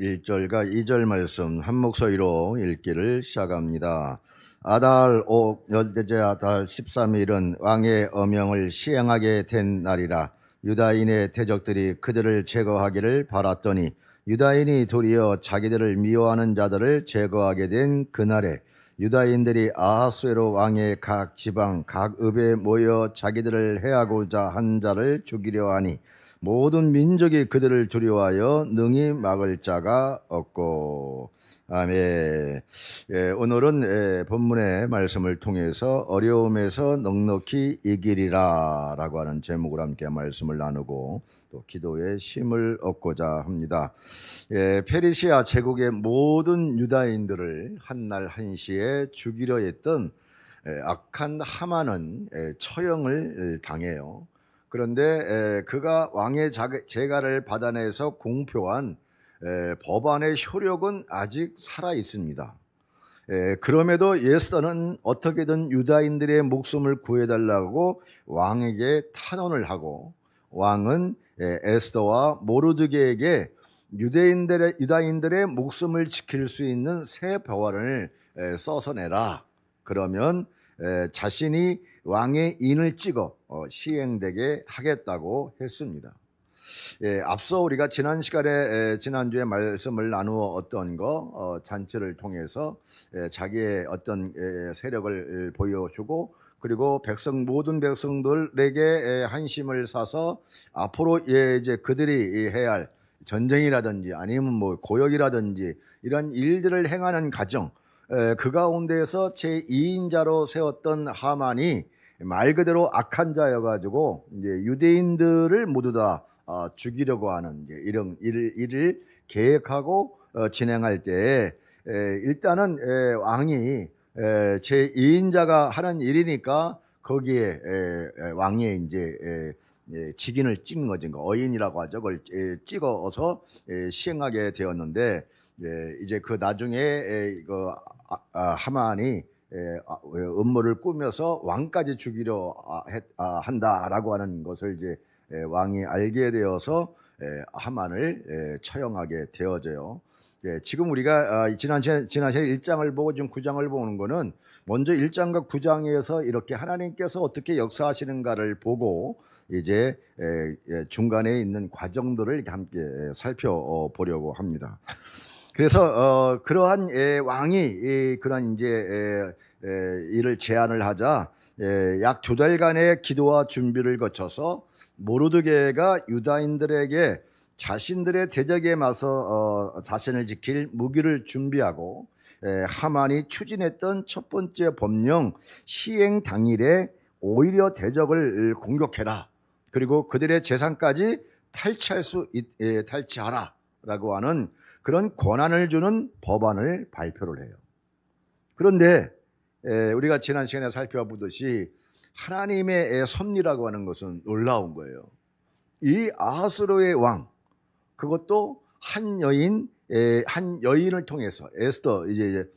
1절과 2절 말씀 한 목소리로 읽기를 시작합니다. 아달 5 열대제 아달 13일은 왕의 어명을 시행하게 된 날이라 유다인의 대적들이 그들을 제거하기를 바랐더니 유다인이 도리어 자기들을 미워하는 자들을 제거하게 된 그날에 유다인들이 아하수에로 왕의 각 지방 각 읍에 모여 자기들을 해하고자 한 자를 죽이려 하니 모든 민족이 그들을 두려워하여 능히 막을 자가 없고 아멘. 예, 오늘은 예, 본문의 말씀을 통해서 어려움에서 넉넉히 이기리라라고 하는 제목으로 함께 말씀을 나누고 또 기도의 힘을 얻고자 합니다. 예, 페르시아 제국의 모든 유다인들을 한날 한시에 죽이려 했던 예, 악한 하만은 예, 처형을 당해요. 그런데 에, 그가 왕의 재가를 받아내서 공표한 에, 법안의 효력은 아직 살아 있습니다. 에, 그럼에도 예스더는 어떻게든 유다인들의 목숨을 구해달라고 왕에게 탄원을 하고 왕은 에, 에스더와 모르드게에게 유대인들의 유다인들의 목숨을 지킬 수 있는 새 에, 써서 내라. 그러면 에, 자신이 왕의 인을 찍어 어, 시행되게 하겠다고 했습니다. 예, 앞서 우리가 지난 시간에 에, 지난주에 말씀을 나누었던 거 어, 잔치를 통해서 에, 자기의 어떤 에, 세력을 에, 보여주고 그리고 백성 모든 백성들에게 에, 한심을 사서 앞으로 예, 이제 그들이 이 해야 할 전쟁이라든지 아니면 뭐 고역이라든지 이런 일들을 행하는 과정 에, 그 가운데에서 제 2인자로 세웠던 하만이 말 그대로 악한 자여가지고 이제 유대인들을 모두 다 어, 죽이려고 하는 이런 일을, 일을 계획하고 어, 진행할 때 에, 일단은 에, 왕이 에, 제 2인자가 하는 일이니까 거기에 왕의 이제 직인을 찍은 거죠. 그러니까 어인이라고 하죠. 그걸 에, 찍어서 에, 시행하게 되었는데 예, 이제 그 나중에 에, 이거 아, 아, 하만이 에, 아, 왜 음모를 꾸며서 왕까지 죽이려 아, 한다라고 하는 것을 이제 에, 왕이 알게 되어서 에, 하만을 에, 처형하게 되어져요. 예, 지금 우리가 아, 지난 지난 시간 1장을 보고 지금 9장을 보는 거는 먼저 1장과 9장에서 이렇게 하나님께서 어떻게 역사하시는가를 보고 이제 에, 예, 중간에 있는 과정들을 함께 살펴보려고 합니다. 그래서 어, 그러한 예, 왕이 이, 그런 이제 에, 에, 일을 제안을 하자 예, 약 두 달간의 기도와 준비를 거쳐서 모르드게가 유다인들에게 자신들의 대적에 맞서 어, 자신을 지킬 무기를 준비하고 에, 하만이 추진했던 첫 번째 법령 시행 당일에 오히려 대적을 공격해라. 그리고 그들의 재산까지 탈취할 수 있, 에, 탈취하라라고 하는 그런 권한을 주는 법안을 발표를 해요. 그런데 에, 우리가 지난 시간에 살펴보듯이 하나님의 애 섭리라고 하는 것은 놀라운 거예요. 이 아하스로의 왕 그것도 한 여인 에, 한 여인을 통해서 에스더 이제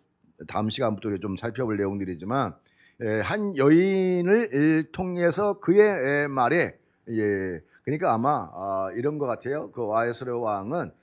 다음 시간부터 좀 살펴볼 내용들이지만 에, 한 여인을 통해서 그의 에, 말에 예, 그러니까 아마 아, 이런 것 같아요. 그 아하스로 왕은 예,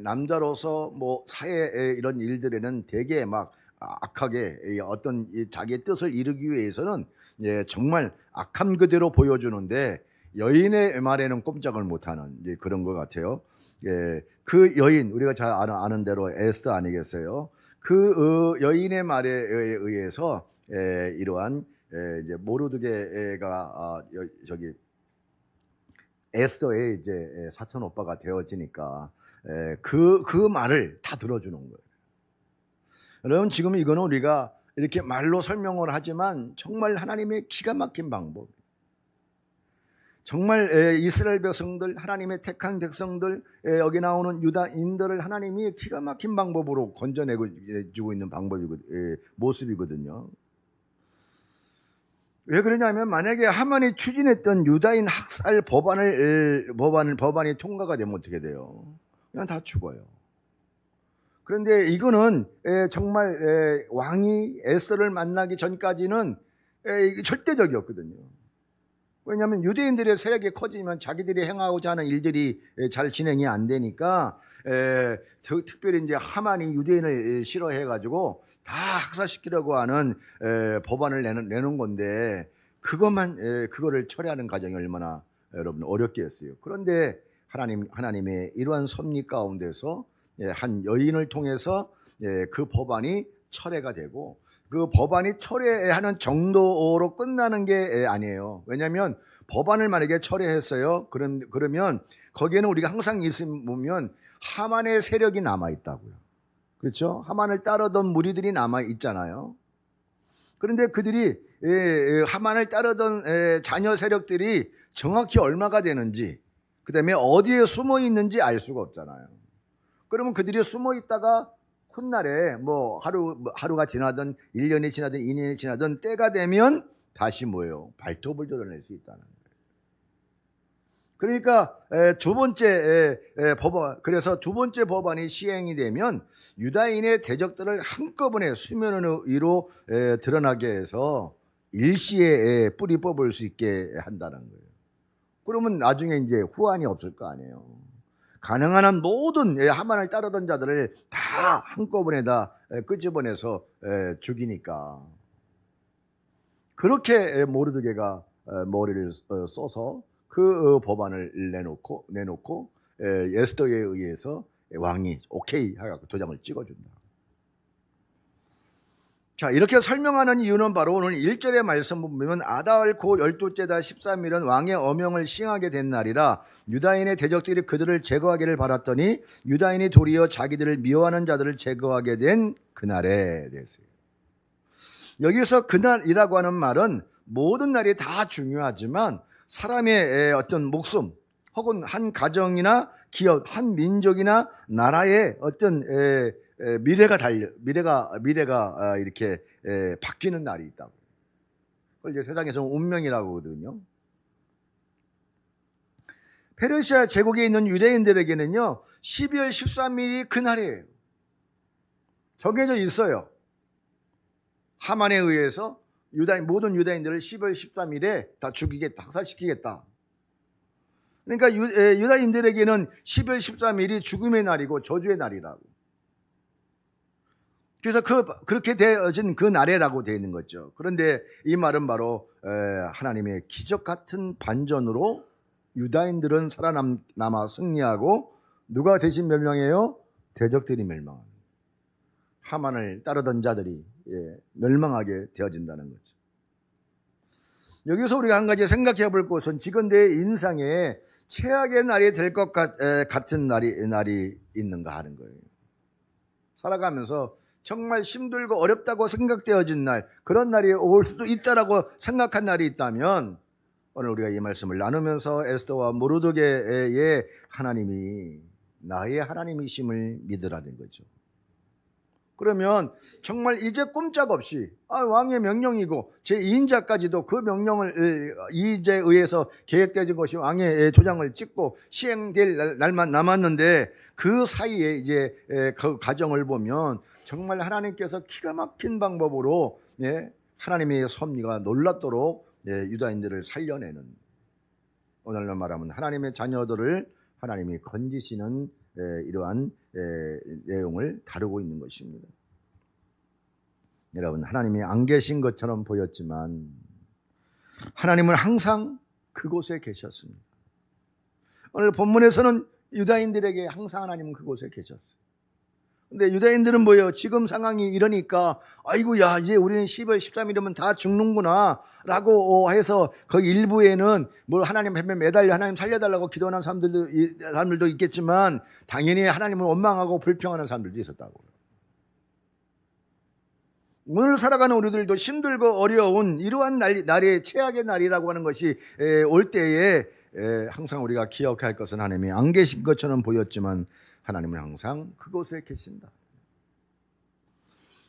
남자로서 뭐 사회의 이런 일들에는 되게 막 악하게 이 어떤 이 자기의 뜻을 이루기 위해서는 예, 정말 악함 그대로 보여주는데 여인의 말에는 꼼짝을 못하는 그런 것 같아요. 예, 그 여인 우리가 잘 아는, 대로 에스더 아니겠어요? 그 어, 여인의 말에 의해서 예, 이러한 예, 이제 모르드게가 아, 여, 저기 에스더의 이제 사촌 오빠가 되어지니까 그, 그 말을 다 들어주는 거예요. 여러분, 지금 이거는 우리가 이렇게 말로 설명을 하지만 정말 하나님의 기가 막힌 방법. 정말 에, 이스라엘 백성들, 하나님의 택한 백성들, 에, 여기 나오는 유다인들을 하나님이 기가 막힌 방법으로 건져내고 에, 주고 있는 방법이고 에, 모습이거든요. 왜 그러냐면 만약에 하만이 추진했던 유다인 학살 법안을 에, 법안을 법안이 통과가 되면 어떻게 돼요? 그냥 다 죽어요. 그런데 이거는 에, 정말 에, 왕이 에스더를 만나기 전까지는 절대적이었거든요. 왜냐하면 유대인들의 세력이 커지면 자기들이 행하고자 하는 일들이 에, 잘 진행이 안 되니까 특별히 이제 하만이 유대인을 싫어해 가지고 다 학살시키려고 하는 에, 법안을 내는, 내놓은 건데 그것만 에, 그거를 처리하는 과정이 얼마나 여러분 어렵겠어요. 그런데 하나님 하나님의 이러한 섭리 가운데서 예, 한 여인을 통해서 예, 그 법안이 철회가 되고 그 법안이 철회하는 정도로 끝나는 게 예, 아니에요. 왜냐하면 법안을 만약에 철회했어요. 그럼 그러면 거기에는 우리가 항상 있으면 하만의 세력이 남아 있다고요. 그렇죠? 하만을 따르던 무리들이 남아 있잖아요. 그런데 그들이 하만을 따르던 예, 자녀 세력들이 정확히 얼마가 되는지 그 다음에 어디에 숨어 있는지 알 수가 없잖아요. 그러면 그들이 숨어 있다가 훗날에 뭐 하루 뭐 하루가 지나든 1년이 지나든 2년이 지나든 때가 되면 다시 뭐예요? 발톱을 드러낼 수 있다는. 그러니까 에, 두 번째 법안 그래서 두 번째 법안이 시행이 되면 유다인의 대적들을 한꺼번에 수면 위로 에, 드러나게 해서 일시에 에, 뿌리 뽑을 수 있게 한다는 거예요. 그러면 나중에 이제 후환이 없을 거 아니에요. 가능한 한 모든 예, 하만을 따르던 자들을 다 한꺼번에 다 에, 끄집어내서 에, 죽이니까 그렇게 에, 모르드게가 에, 머리를 어, 써서 그 어, 법안을 내놓고 내놓고 에, 에스더에 의해서 왕이 오케이 하고 도장을 찍어준다. 자 이렇게 설명하는 이유는 바로 오늘 1절의 말씀 보면 아다을 고 열두째 달 13일은 왕의 어명을 시행하게 된 날이라 유다인의 대적들이 그들을 제거하기를 바랐더니 유다인이 도리어 자기들을 미워하는 자들을 제거하게 된 그날에 대해서요. 여기서 그날이라고 하는 말은 모든 날이 다 중요하지만 사람의 에, 어떤 목숨 혹은 한 가정이나 기업, 한 민족이나 나라의 어떤 미래가 달려 미래가 미래가 아, 이렇게 에, 바뀌는 날이 있다고. 그걸 이제 세상에서 운명이라고 하거든요. 페르시아 제국에 있는 유대인들에게는요 12월 13일이 그날이에요. 정해져 있어요. 하만에 의해서 유다인 모든 유다인들을 12월 13일에 다 죽이겠다, 학살시키겠다. 그러니까 유, 에, 유다인들에게는 12월 13일이 죽음의 날이고 저주의 날이라고. 그래서 그 그렇게 되어진 그 날에라고 되어 있는 거죠. 그런데 이 말은 바로 에, 하나님의 기적 같은 반전으로 유다인들은 살아남아 승리하고 누가 대신 멸망해요? 대적들이 멸망합니다. 하만을 따르던 자들이 예, 멸망하게 되어진다는 거죠. 여기서 우리가 한 가지 생각해 볼 것은 지금 내 인상에 최악의 날이 될 것 같은 날이, 날이 있는가 하는 거예요. 살아가면서 정말 힘들고 어렵다고 생각되어진 날, 그런 날이 올 수도 있다라고 생각한 날이 있다면 오늘 우리가 이 말씀을 나누면서 에스더와 모르드게의 하나님이 나의 하나님이심을 믿으라는 거죠. 그러면 정말 이제 꼼짝없이 아, 왕의 명령이고 제 2인자까지도 그 명령을 이제 의해서 계획되어진 것이 왕의 조장을 찍고 시행될 날만 남았는데 그 사이에 이제 그 과정을 보면 정말 하나님께서 기가 막힌 방법으로 예, 하나님의 섭리가 놀랍도록 예, 유다인들을 살려내는 오늘날 말하면 하나님의 자녀들을 하나님이 건지시는 이러한 내용을 다루고 있는 것입니다. 여러분, 하나님이 안 계신 것처럼 보였지만 하나님은 항상 그곳에 계셨습니다. 오늘 본문에서는 유다인들에게 항상 하나님은 그곳에 계셨어요. 근데 유다인들은 뭐예요? 지금 상황이 이러니까 아이고 야 이제 우리는 10월 13일이면 다 죽는구나 라고 해서 그 일부에는 뭘 하나님 앞에 매달려 하나님 살려달라고 기도하는 사람들도 사람들도 있겠지만 당연히 하나님을 원망하고 불평하는 사람들도 있었다고. 오늘 살아가는 우리들도 힘들고 어려운 이러한 날, 날이 최악의 날이라고 하는 것이 올 때에 항상 우리가 기억할 것은 하나님이 안 계신 것처럼 보였지만 하나님은 항상 그곳에 계신다.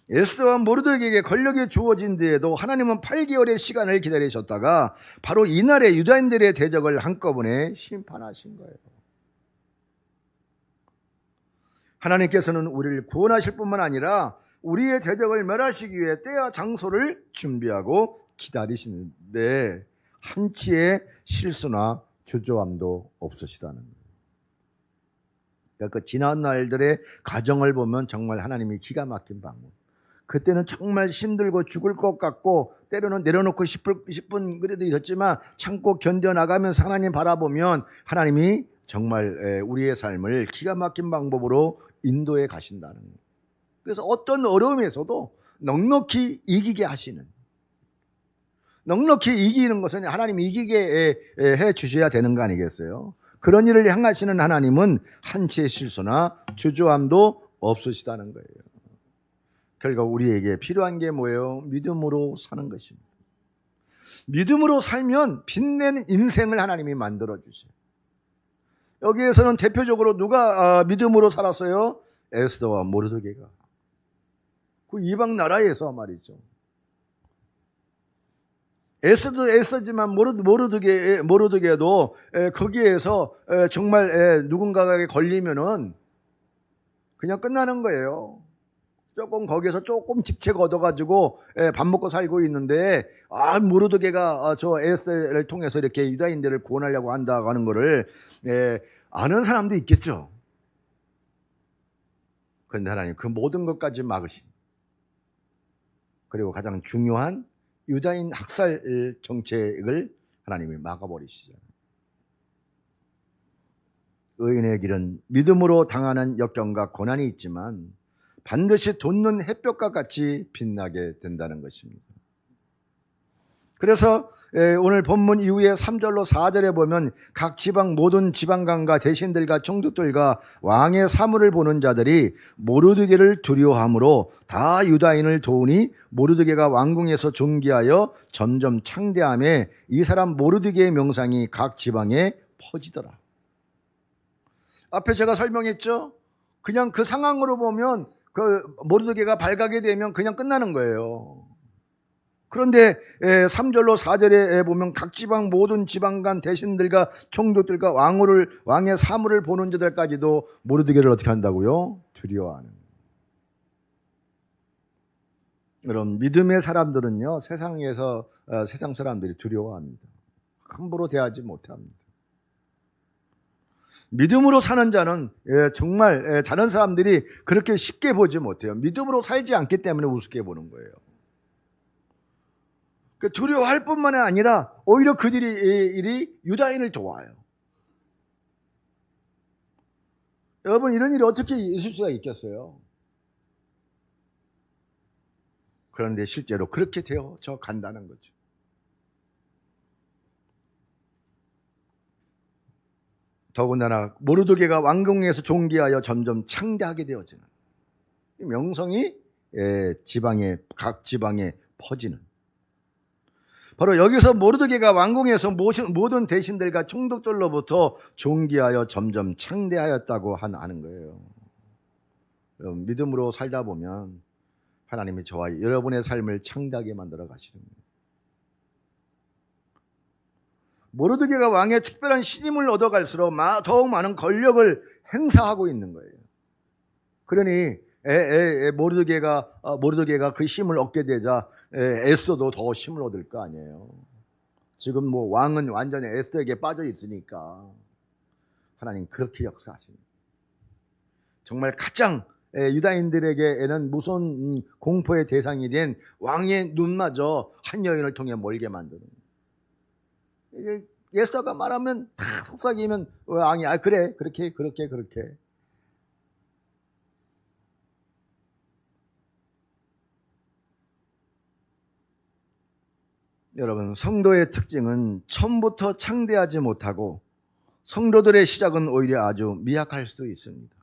에스더와 모르드에게 권력이 주어진 뒤에도 하나님은 8개월의 시간을 기다리셨다가 바로 이날에 유다인들의 대적을 한꺼번에 심판하신 거예요. 하나님께서는 우리를 구원하실 뿐만 아니라 우리의 대적을 멸하시기 위해 때와 장소를 준비하고 기다리시는데 한치의 실수나 주저함도 없으시다는 거예요. 그러니까 그 지난 날들의 가정을 보면 정말 하나님이 기가 막힌 방법. 그때는 정말 힘들고 죽을 것 같고 때로는 내려놓고 싶을, 싶은 그래도 있었지만 참고 견뎌나가면서 하나님 바라보면 하나님이 정말 우리의 삶을 기가 막힌 방법으로 인도해 가신다는 거예요. 그래서 어떤 어려움에서도 넉넉히 이기게 하시는 넉넉히 이기는 것은 하나님이 이기게 해 주셔야 되는 거 아니겠어요? 그런 일을 향하시는 하나님은 한치의 실수나 주저함도 없으시다는 거예요. 결국 우리에게 필요한 게 뭐예요? 믿음으로 사는 것입니다. 믿음으로 살면 빛내는 인생을 하나님이 만들어 주세요. 여기에서는 대표적으로 누가 아, 믿음으로 살았어요? 에스더와 모르드게가. 그 이방 나라에서 말이죠. 에스도 에스지만 모르드게 모르드게도 거기에서 정말 누군가에게 걸리면은 그냥 끝나는 거예요. 조금 거기에서 조금 직책 얻어가지고 밥 먹고 살고 있는데 아 모르드게가 아, 저 에스를 통해서 이렇게 유다인들을 구원하려고 한다 하는 거를 아는 사람도 있겠죠. 그런데 하나님 그 모든 것까지 막으신 그리고 가장 중요한 유다인 학살 정책을 하나님이 막아버리시죠. 의인의 길은 믿음으로 당하는 역경과 고난이 있지만 반드시 돋는 햇볕과 같이 빛나게 된다는 것입니다. 그래서 예, 오늘 본문 이후에 3절로 4절에 보면 각 지방 모든 지방관과 대신들과 총독들과 왕의 사물을 보는 자들이 모르드게를 두려워함으로 다 유다인을 도우니 모르드게가 왕궁에서 존귀하여 점점 창대함에 이 사람 모르드게의 명상이 각 지방에 퍼지더라. 앞에 제가 설명했죠? 그냥 그 상황으로 보면 그 모르드게가 발각이 되면 그냥 끝나는 거예요. 그런데 3절로 4절에 보면 각 지방 모든 지방 간 대신들과 총독들과 왕후를 왕의 사물을 보는 자들까지도 모르드게를 어떻게 한다고요? 두려워하는. 여러분 믿음의 사람들은요 세상에서 어, 세상 사람들이 두려워합니다. 함부로 대하지 못합니다. 믿음으로 사는 자는 예, 정말 예, 다른 사람들이 그렇게 쉽게 보지 못해요. 믿음으로 살지 않기 때문에 우습게 보는 거예요. 그 두려워할 뿐만 아니라 오히려 그들이 일이 유다인을 도와요. 여러분 이런 일이 어떻게 있을 수가 있겠어요? 그런데 실제로 그렇게 되어져 간다는 거죠. 더군다나 모르드게가 왕궁에서 존귀하여 점점 창대하게 되어지는 명성이 예, 지방에 각 지방에 퍼지는 바로 여기서 모르드게가 왕궁에서 모든 대신들과 총독들로부터 존귀하여 점점 창대하였다고 하는 거예요. 믿음으로 살다 보면 하나님이 저와 여러분의 삶을 창대하게 만들어 가시는 거예요. 모르드게가 왕의 특별한 신임을 얻어갈수록 더욱 많은 권력을 행사하고 있는 거예요. 그러니 모르드게가 어, 모르드게가 그 힘을 얻게 되자 에스더도 더 힘을 얻을 거 아니에요. 지금 뭐 왕은 완전히 에스더에게 빠져 있으니까 하나님 그렇게 역사하십니다. 정말 가장 유다인들에게는 무서운 공포의 대상이 된 왕의 눈마저 한 여인을 통해 멀게 만드는 에스더가 말하면 다 속삭이면 왕이 아 그래 그렇게 그렇게 그렇게 여러분, 성도의 특징은 처음부터 창대하지 못하고 성도들의 시작은 오히려 아주 미약할 수도 있습니다.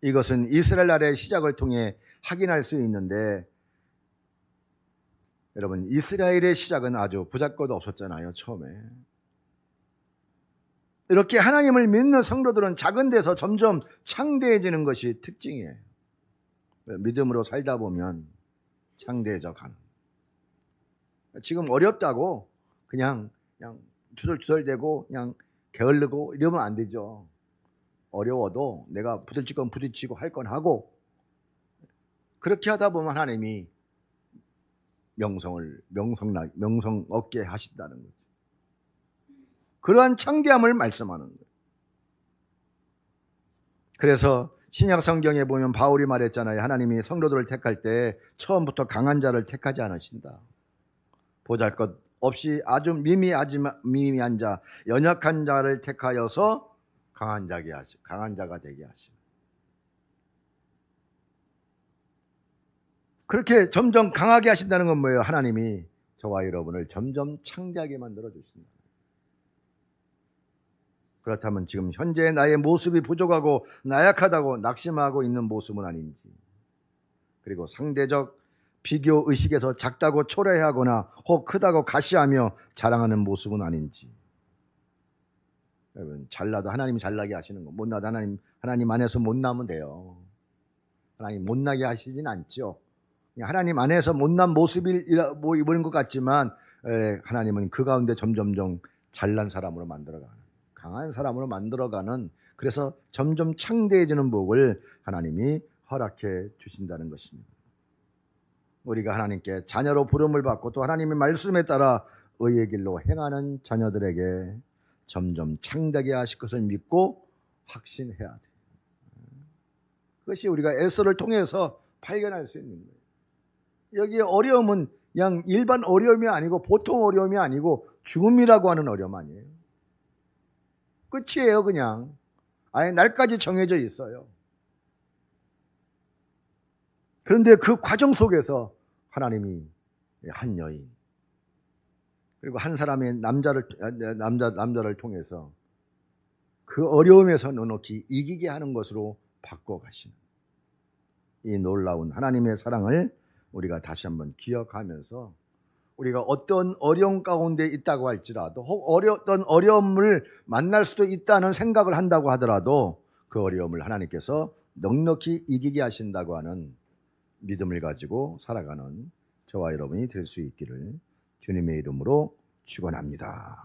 이것은 이스라엘 나라의 시작을 통해 확인할 수 있는데 여러분 이스라엘의 시작은 아주 부작것 없었잖아요 처음에 이렇게 하나님을 믿는 성도들은 작은 데서 점점 창대해지는 것이 특징이에요 믿음으로 살다 보면 창대해져 가는 지금 어렵다고 그냥 그냥 투덜투덜대고 그냥 게을르고 이러면 안 되죠. 어려워도 내가 부딪힐 건 부딪히고 할 건 하고 그렇게 하다 보면 하나님이 명성을 명성 명성 얻게 하신다는 거지. 그러한 창대함을 말씀하는 거예요. 그래서 신약 성경에 보면 바울이 말했잖아요. 하나님이 성도들을 택할 때 처음부터 강한 자를 택하지 않으신다. 보잘 것 없이 아주 미미한 자, 연약한 자를 택하여서 강한 자게 하시, 강한 자가 되게 하시고. 그렇게 점점 강하게 하신다는 건 뭐예요? 하나님이 저와 여러분을 점점 창대하게 만들어 주신다. 그렇다면 지금 현재 나의 모습이 부족하고 나약하다고 낙심하고 있는 모습은 아닌지, 그리고 상대적 비교 의식에서 작다고 초라해하거나 혹 크다고 가시하며 자랑하는 모습은 아닌지. 여러분 잘나도 하나님이 잘나게 하시는 거, 못나도 하나님 하나님 안에서 못나면 돼요. 하나님 못나게 하시진 않죠. 하나님 안에서 못난 모습을 뭐 입은 것 같지만 에, 하나님은 그 가운데 점점점 잘난 사람으로 만들어가는 강한 사람으로 만들어가는 그래서 점점 창대해지는 복을 하나님이 허락해 주신다는 것입니다. 우리가 하나님께 자녀로 부름을 받고 또 하나님의 말씀에 따라 의의 길로 행하는 자녀들에게 점점 창대하게 하실 것을 믿고 확신해야 돼. 그것이 우리가 에서를 통해서 발견할 수 있는 거예요. 여기 어려움은 그냥 일반 어려움이 아니고 보통 어려움이 아니고 죽음이라고 하는 어려움 아니에요. 끝이에요, 그냥. 아예 날까지 정해져 있어요. 그런데 그 과정 속에서 하나님이 한 여인 그리고 한 사람의 남자를 남자 남자를 통해서 그 어려움에서 넉넉히 이기게 하는 것으로 바꿔 가시는 이 놀라운 하나님의 사랑을 우리가 다시 한번 기억하면서 우리가 어떤 어려움 가운데 있다고 할지라도 혹 어려웠던 어려움을 만날 수도 있다는 생각을 한다고 하더라도 그 어려움을 하나님께서 넉넉히 이기게 하신다고 하는 믿음을 가지고 살아가는 저와 여러분이 될 수 있기를 주님의 이름으로 축원합니다.